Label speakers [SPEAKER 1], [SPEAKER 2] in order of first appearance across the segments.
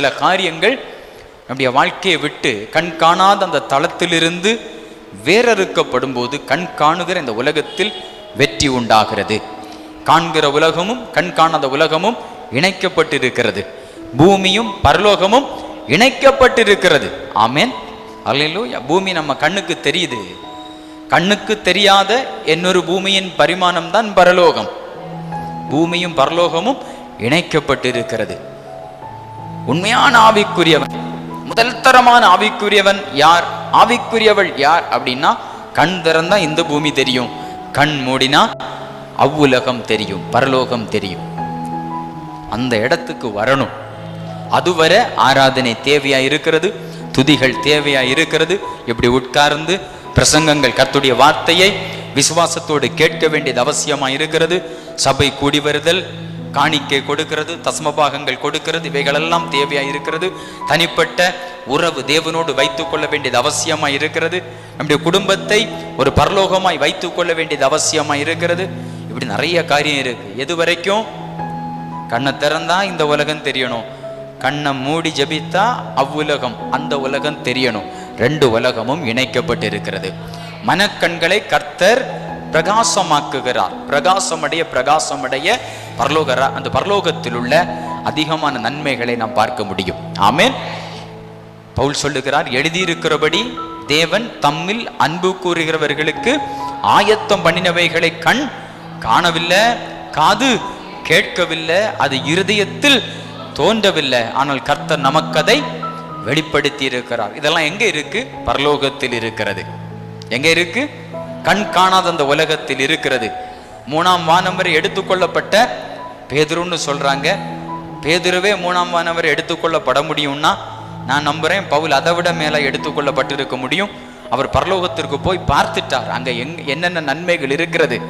[SPEAKER 1] சில காரியங்கள் நம்முடைய வாழ்க்கையை விட்டு கண் காணாத அந்த தளத்திலிருந்து வேறறுக்கப்படும் போது கண் காணுகிற இந்த உலகத்தில் வெற்றி உண்டாகிறது. காண்கிற உலகமும் கண் காணாத உலகமும் இணைக்கப்பட்டிருக்கிறது. பூமியும் பரலோகமும் இணைக்கப்பட்டிருக்கிறது. ஆமேன். அல்லேலூயா. பூமி நம்ம கண்ணுக்கு தெரியுது. கண்ணுக்கு தெரியாத இன்னொரு பூமியின் பரிமாணம் தான் பரலோகம். பூமியும் பரலோகமும் இணைக்கப்பட்டிருக்கிறது. உண்மையான ஆவிக்குரியவன் முதல் தரமான ஆவிக்குரியவன் யார்? ஆவிக்குரியவள் யார் அப்படின்னா கண் திறந்தா இந்த பூமி தெரியும். கண் மூடினா அவ்வுலகம் தெரியும் பரலோகம் தெரியும். அந்த இடத்துக்கு வரணும். அதுவரை ஆராதனை தேவையா இருக்கிறது? துதிகள் தேவையா இருக்கிறது? இப்படி உட்கார்ந்து பிரசங்கங்கள் கத்துடைய வார்த்தையை விசுவாசத்தோடு கேட்க வேண்டியது அவசியமா இருக்கிறது? சபை கூடி வருதல் காணிக்கை கொடுக்கிறது தஸ்மபாகங்கள் கொடுக்கிறது இவைகளெல்லாம் தேவையாக இருக்கிறது. தனிப்பட்ட உறவு தேவனோடு வைத்துக்கொள்ள வேண்டியது அவசியமாக இருக்கிறது. நம்முடைய குடும்பத்தை ஒரு பரலோகமாய் வைத்துக்கொள்ள வேண்டியது அவசியமாக இருக்கிறது. இப்படி நிறைய காரியம் இருக்கு. எது வரைக்கும்? கண்ணை திறந்தா இந்த உலகம் தெரியணும். கண்ணை மூடி ஜெபித்தா அவ்வுலகம் அந்த உலகம் தெரியணும். ரெண்டு உலகமும் இணைக்கப்பட்டு இருக்கிறது மனக்கண்களை கர்த்தர் பிரகாசமாக்குகிறார். பிரகாசமடைய பிரகாசமடைய பரலோகரா அந்த பரலோகத்தில் உள்ள அதிகமான நன்மைகளை நாம் பார்க்க முடியும். ஆமேன். பவுல் சொல்லுகிறார் எழுதியிருக்கிறபடி தேவன் தம்மில் அன்பு கூறுகிறவர்களுக்கு ஆயத்தம் பண்ணினவைகளை கண் காணவில்லை காது கேட்கவில்லை அது இருதயத்தில் தோன்றவில்லை. ஆனால் கர்த்தர் நமக்கதை வெளிப்படுத்தி இருக்கிறார் இதெல்லாம் எங்க இருக்கு? பரலோகத்தில் இருக்கிறது. எங்க இருக்கு? கண் காணாத அந்த உலகத்தில் இருக்கிறது. மூணாம் வானம் எடுத்துக்கொள்ளப்பட்ட பேதுருன்னு சொல்றாங்க. பேதுருவே மூணாம் வானவரை எடுத்துக்கொள்ளப்பட முடியும்னா நான் நம்புறேன் பவுல் அதை விட மேல எடுத்துக்கொள்ளப்பட்டிருக்க முடியும். அவர் பரலோகத்திற்கு போய் பார்த்துட்டார். அங்க எங் என்னென்ன நன்மைகள் இருக்கிறது?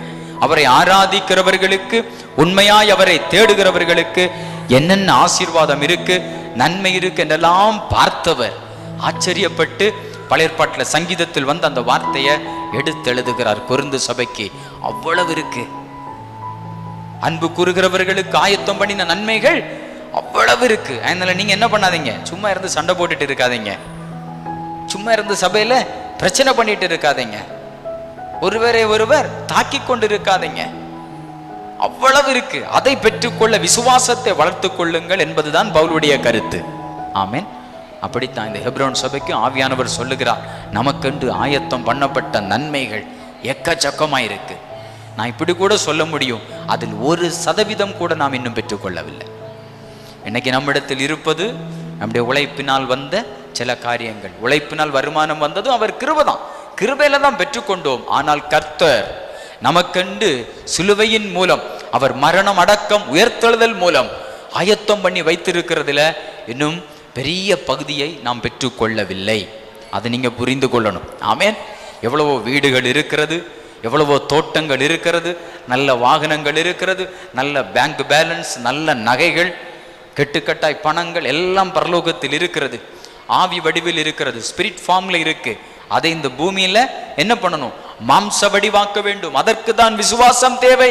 [SPEAKER 1] அவரை ஆராதிக்கிறவர்களுக்கு உண்மையாய் அவரை தேடுகிறவர்களுக்கு என்னென்ன ஆசீர்வாதம் இருக்கு? நன்மை இருக்கு என்றெல்லாம் பார்த்தவர். ஆச்சரியப்பட்டு பழையற்பாட்டில் சங்கீதத்தில் வந்து அந்த வார்த்தையை எடுத்து எழுதுகிறார் சபைக்கு. அவ்வளவு இருக்கு. அன்பு கூறுகிறவர்களுக்கு ஆயத்தம் பண்ணின நன்மைகள் அவ்வளவு இருக்கு. அதனால நீங்க என்ன பண்ணாதீங்க? சும்மா இருந்து சண்டை போட்டுட்டு இருக்காதீங்க. சும்மா இருந்து சபையில பிரச்சனை பண்ணிட்டு இருக்காதீங்க. ஒருவரை ஒருவர் தாக்கி கொண்டு இருக்காதீங்க அவ்வளவு இருக்கு. அதை பெற்றுக்கொள்ள விசுவாசத்தை வளர்த்துக் கொள்ளுங்கள் என்பதுதான் பவுலுடைய கருத்து. ஆமேன். அப்படித்தான் இந்த ஹெப்ரோன் சபைக்கு ஆவியானவர் சொல்லுகிறார் நமக்கென்று ஆயத்தம் பண்ணப்பட்ட நன்மைகள் எக்கச்சக்கமாயிருக்கு. நான் இப்படி கூட சொல்ல முடியும் அதில் ஒரு சதவீதம் கூட நாம் இன்னும் பெற்றுக்கொள்ளவில்லை. இன்னைக்கு நம்மிடத்தில் இருப்பது நம்முடைய உழைப்பினால் வந்த சில காரியங்கள். உழைப்பினால் வருமானம் வந்ததும் அவர் கிருபதான் கிருபையில தான் பெற்றுக்கொண்டோம். ஆனால் கர்த்தர் நமக்கண்டு சிலுவையின் மூலம் அவர் மரணம் அடக்கம் உயர்த்தெழுதல் மூலம் ஆயத்தம் பண்ணி வைத்திருக்கிறதுல இன்னும் பெரிய பகுதியை நாம் பெற்றுக்கொள்ளவில்லை. அதை நீங்கள் புரிந்து கொள்ளணும். ஆமேன். எவ்வளவோ வீடுகள் இருக்கிறது எவ்வளவோ தோட்டங்கள் இருக்கிறது நல்ல வாகனங்கள் இருக்கிறது நல்ல பேங்க் பேலன்ஸ் நல்ல நகைகள் கெட்டுக்கட்டாய் பணங்கள் எல்லாம் பரலோகத்தில் இருக்கிறது. ஆவி வடிவில் இருக்கிறது ஸ்பிரிட் ஃபார்மில் இருக்கு. அதை இந்த பூமியில் என்ன பண்ணணும்? மாம்ச வடிவாக்க வேண்டும். அதற்கு தான் விசுவாசம் தேவை.